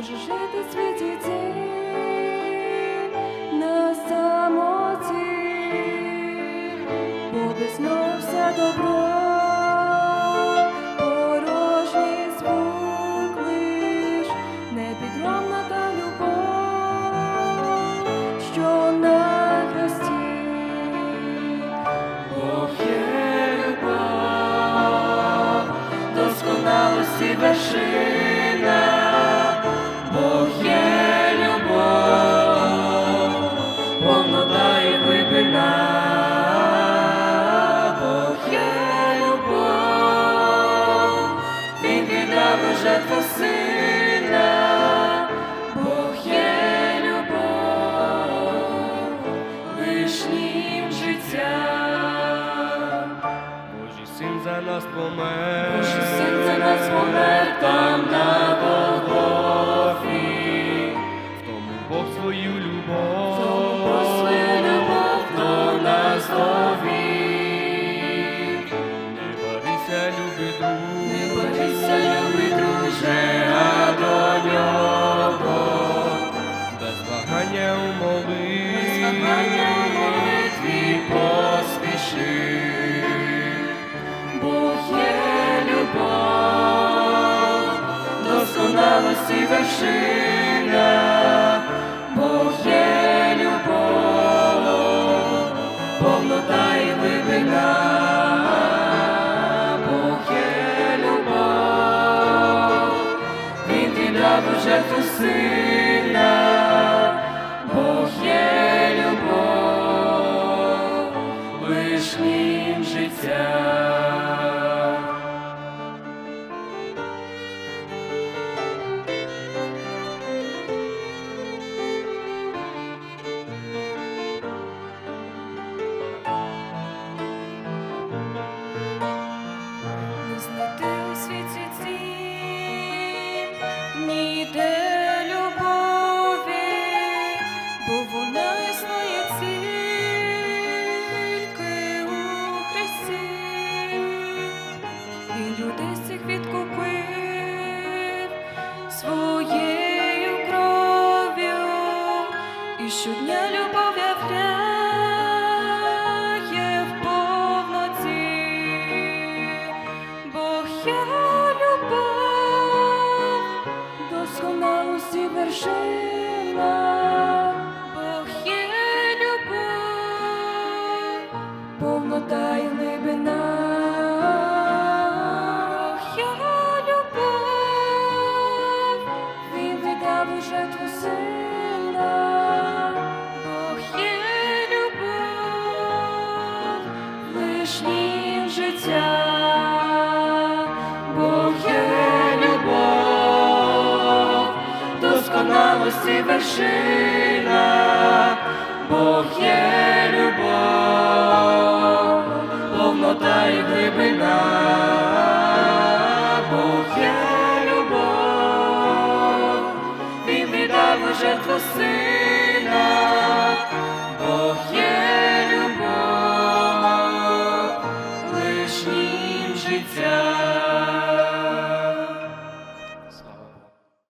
може жити в світі цій на самоті, бо без все добро, за нас помер. Божий син за нас помер там на Голгофі. В тому Бог свою любов. Про свою любов до нас довів. Не борися, любий друг. Не борися, любий друже, а до нього. Без вагання умови. Без вагання досконалості вершина. Бог є любов, повнота і глибина. Бог є любов, Він віддав у жертву сина. Бог є любов, лишнім життя. Щодня любов являє в повноті. Бог я любов, досконалості вершина. Лишнім життя. Бог є любов, досконалості вершина, Бог любов, повнота і